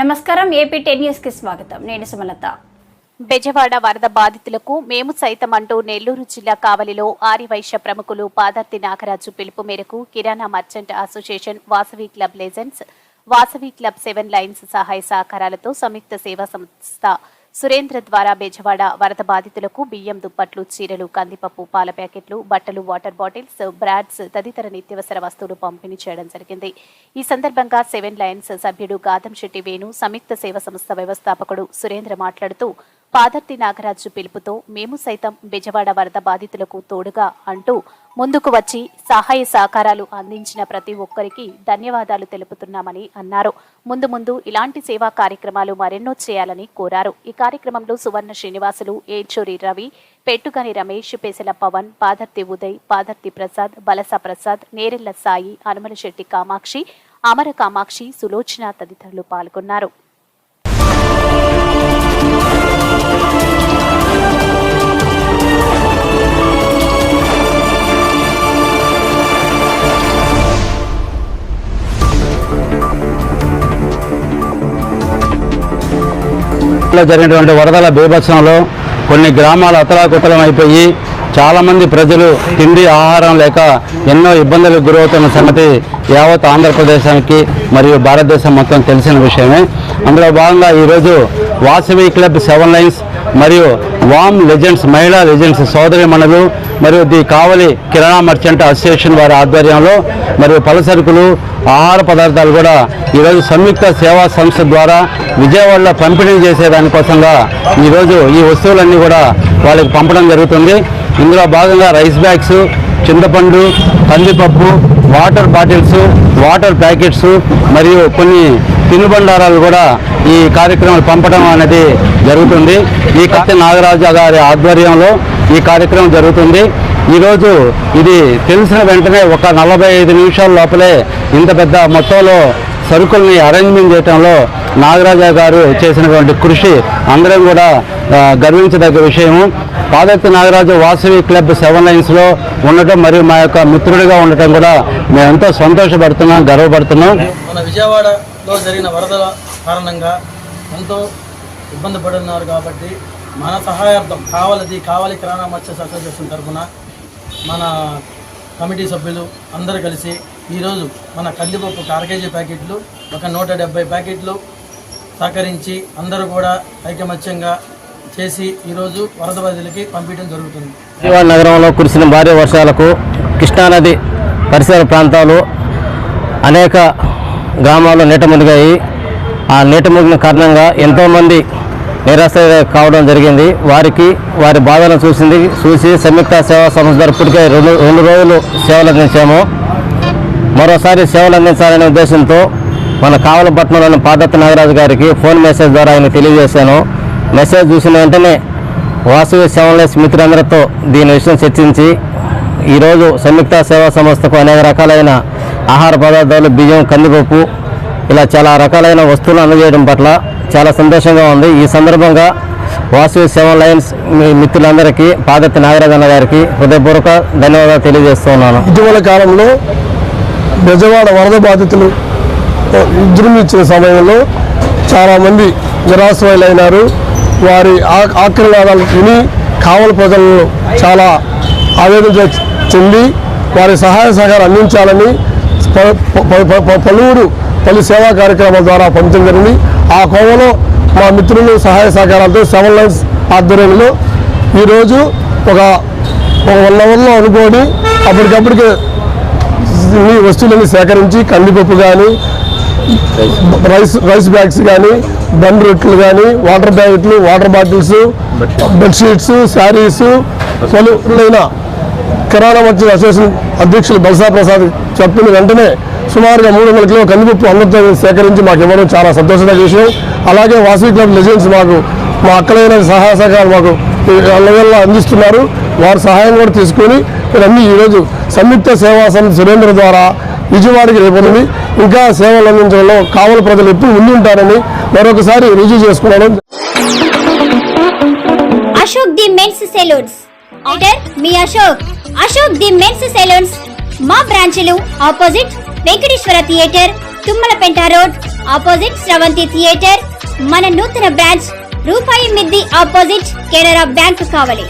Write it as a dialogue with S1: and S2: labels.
S1: నమస్కారం AP ten న్యూస్కి స్వాగతం. నేను సుమలత.
S2: బెజవాడ వరద బాధితులకు మేము సైతం అంటూ నెల్లూరు జిల్లా కావలిలో ఆరివైశ్య ప్రముఖులు పాదర్తి నాగరాజు పిలుపు మేరకు kirana merchant association Vasavi club legends Vasavi club seven lines సహాయ సహకారాలతో సంయుక్త సేవా సంస్థ సురేంద్ర ద్వారా బెజవాడ వరద బాధితులకు బియ్యం దుప్పట్లు చీరలు కందిపప్పు పాల ప్యాకెట్లు బట్టలు వాటర్ బాటిల్స్ బ్రాడ్స్ తదితర నిత్యవసర వస్తువులు పంపిణీ చేయడం జరిగింది. ఈ సందర్భంగా సెవెన్ లయన్స్ సభ్యుడు గాదం శెట్టి వేణు సంయుక్త సేవ సంస్థ వ్యవస్థాపకుడు సురేంద్ర మాట్లాడుతూ పాదర్తి నాగరాజు పిలుపుతో మేము సైతం బెజవాడ వరద బాధితులకు తోడుగా అంటూ ముందుకు వచ్చి సహాయ సహకారాలు అందించిన ప్రతి ఒక్కరికి ధన్యవాదాలు తెలుపుతున్నామని అన్నారు. ముందు ముందు ఇలాంటి సేవా కార్యక్రమాలు మరెన్నో చేయాలని కోరారు. ఈ కార్యక్రమంలో సువర్ణ శ్రీనివాసులు ఏడ్చూరి రవి పెట్టుగని రమేష్ పేసల పవన్ పాదర్తి ఉదయ్ పాదర్తి ప్రసాద్ బలస ప్రసాద్ నేరెళ్ళ సాయి అనుమల శెట్టి కామాక్షి అమర కామాక్షి సులోచన తదితరులు పాల్గొన్నారు.
S3: లో జరిగినటువంటి వరదల బీభత్సంలో కొన్ని గ్రామాలు అతలాకుతలం అయిపోయి చాలామంది ప్రజలు తిండి ఆహారం లేక ఎన్నో ఇబ్బందులకు గురవుతున్న సంగతి యావత్ ఆంధ్రప్రదేశానికి మరియు భారతదేశం మొత్తం తెలిసిన విషయమే. అందులో భాగంగా ఈరోజు వాసవి క్లబ్ సెవెన్ లైన్స్ మరియు వామ్ లెజెండ్స్ మహిళా లెజెండ్స్ సోదరి మనలు మరియు the Kavali kirana merchant association వారి ఆధ్వర్యంలో మరియు పలసరుకులు ఆహార పదార్థాలు కూడా ఈరోజు సంయుక్త సేవా సంస్థ ద్వారా విజయవాడలో పంపిణీ చేసే దానికోసంగా ఈరోజు ఈ వస్తువులన్నీ కూడా వాళ్ళకి పంపడం జరుగుతుంది. ఇందులో భాగంగా రైస్ బ్యాగ్స్ చింతపండు కందిపప్పు వాటర్ బాటిల్స్ వాటర్ ప్యాకెట్స్ మరియు కొన్ని తినుబండారాలు కూడా ఈ కార్యక్రమాలు పంపడం అనేది జరుగుతుంది. ఈ కత్తి నాగరాజు గారి ఆధ్వర్యంలో ఈ కార్యక్రమం జరుగుతుంది. ఈరోజు ఇది తెలిసిన వెంటనే ఒక నలభై ఐదు నిమిషాల లోపలే ఇంత పెద్ద మొత్తంలో సరుకుల్ని అరేంజ్మెంట్ చేయడంలో నాగరాజా గారు చేసినటువంటి కృషి అందరం కూడా గర్వించదగ్గ విషయము. పాదత్తి నాగరాజు వాసవి క్లబ్ సెవెన్ లైన్స్లో ఉండటం మరియు మా యొక్క మిత్రుడిగా ఉండటం కూడా మేము ఎంతో సంతోషపడుతున్నాం గర్వపడుతున్నాం.
S4: మన విజయవాడలో జరిగిన వరదల కారణంగా ఎంతో ఇబ్బంది పడున్నారు కాబట్టి మన సహాయార్థం కావలది కావాలి కిరాణా మత్స్యస్ అసోసియేషన్ తరఫున మన కమిటీ సభ్యులు అందరూ కలిసి ఈరోజు మన కందిపప్పు కారకేజీ ప్యాకెట్లు ఒక నూట డెబ్బై ప్యాకెట్లు సహకరించి అందరూ కూడా ఐకమత్యంగా చేసి ఈరోజు వరద బాధితులకి పంపించడం జరుగుతుంది.
S5: విజయవాడ నగరంలో కురిసిన భారీ వర్షాలకు కృష్ణానది పరిసర ప్రాంతాలు అనేక గ్రామాల్లో నీట మునిగాయి ఆ నీట మునిగిన కారణంగా ఎంతోమంది నిరాశ కావడం జరిగింది. వారికి వారి బాధలను చూసింది చూసి సంయుక్త సేవా సంస్థ ద్వారా ఇప్పటికే రెండు రెండు రోజులు సేవలు అందించాము మరోసారి సేవలు అందించాలనే ఉద్దేశంతో మన కావలపట్నంలోని పాదత్త నాగరాజు గారికి ఫోన్ మెసేజ్ ద్వారా ఆయన తెలియజేశాను. మెసేజ్ చూసిన వెంటనే వాసవి సేవలెస్ మిత్రులందరితో దీని విషయం చర్చించి ఈరోజు సంయుక్త సేవా సంస్థకు అనేక రకాలైన ఆహార పదార్థాలు బియ్యం కందిపప్పు ఇలా చాలా రకాలైన వస్తువులు అందజేయడం పట్ల చాలా సంతోషంగా ఉంది. ఈ సందర్భంగా వాసవి సెవెన్ లైన్స్ మీ మిత్రులందరికీ పాదత్తి నాగరాజన్న గారికి హృదయపూర్వక ధన్యవాదాలు తెలియజేస్తున్నాను.
S6: ఇటీవల కాలంలో బెజవాడ వరద బాధితులు విజృంభించిన సమయంలో చాలామంది నిరాశ్రయులైనారు. వారి ఆ- విని కావల ప్రజలు చాలా ఆవేదన చెంది వారి సహాయ సహకారం అందించాలని ప- పలువురు పలు సేవా కార్యక్రమాల ద్వారా పంచడం జరిగింది. ఆ కోవలో మా మిత్రులు సహాయ సహకారాలతో సెవెన్ లైన్స్ ఆధ్వర్యంలో ఈరోజు ఒక ఒక వన్ అవర్లో అనుకోని అప్పటికప్పటికే వస్తువులను వస్తువులన్నీ సేకరించి కందిపప్పు కానీ రైస్ రైస్ బ్యాగ్స్ కానీ బన్ రొట్టెలు కానీ వాటర్ ప్యాకెట్లు వాటర్ బాటిల్స్ బెడ్షీట్స్ శారీస్ పలువురైన కిరాణా మధ్య అసోసియేషన్ అధ్యక్షులు బల్సా ప్రసాద్ చెప్పిన వెంటనే సుమారుగా మూడు వందల కిలో కందిపప్పు అందరితో సేకరించి మాకు ఇవ్వడం చాలా సంతోషంగా విషయం. అలాగే వాసవి క్లబ్ లెజెండ్స్ మాకు మా అక్కలైన సహాయ సహకారాలు మాకు అల్లవల్ల అందిస్తున్నారు. వారి సహాయం కూడా తీసుకొని ఇవన్నీ ఈరోజు సంయుక్త సేవా సంస్థ సురేంద్ర ద్వారా విజయవాడకి రేపొంది ఇంకా సేవలు అందించడంలో కావలి ప్రజలు ఎప్పుడు ఉండి ఉంటారని మరొకసారి రుజువు చేసుకున్నాను.
S7: Ashok the men's saloons. Leader me Ashok. Ashok the men's saloons. మా బ్రాంచ్లు opposite Venkateswara theatre Tummalapenta road opposite Sravanthi theatre. మన నూతన బ్రాంచ్ రూపాయి మిద్ది ఆపోజిట్ కెనరా బ్యాంక్ కావలి.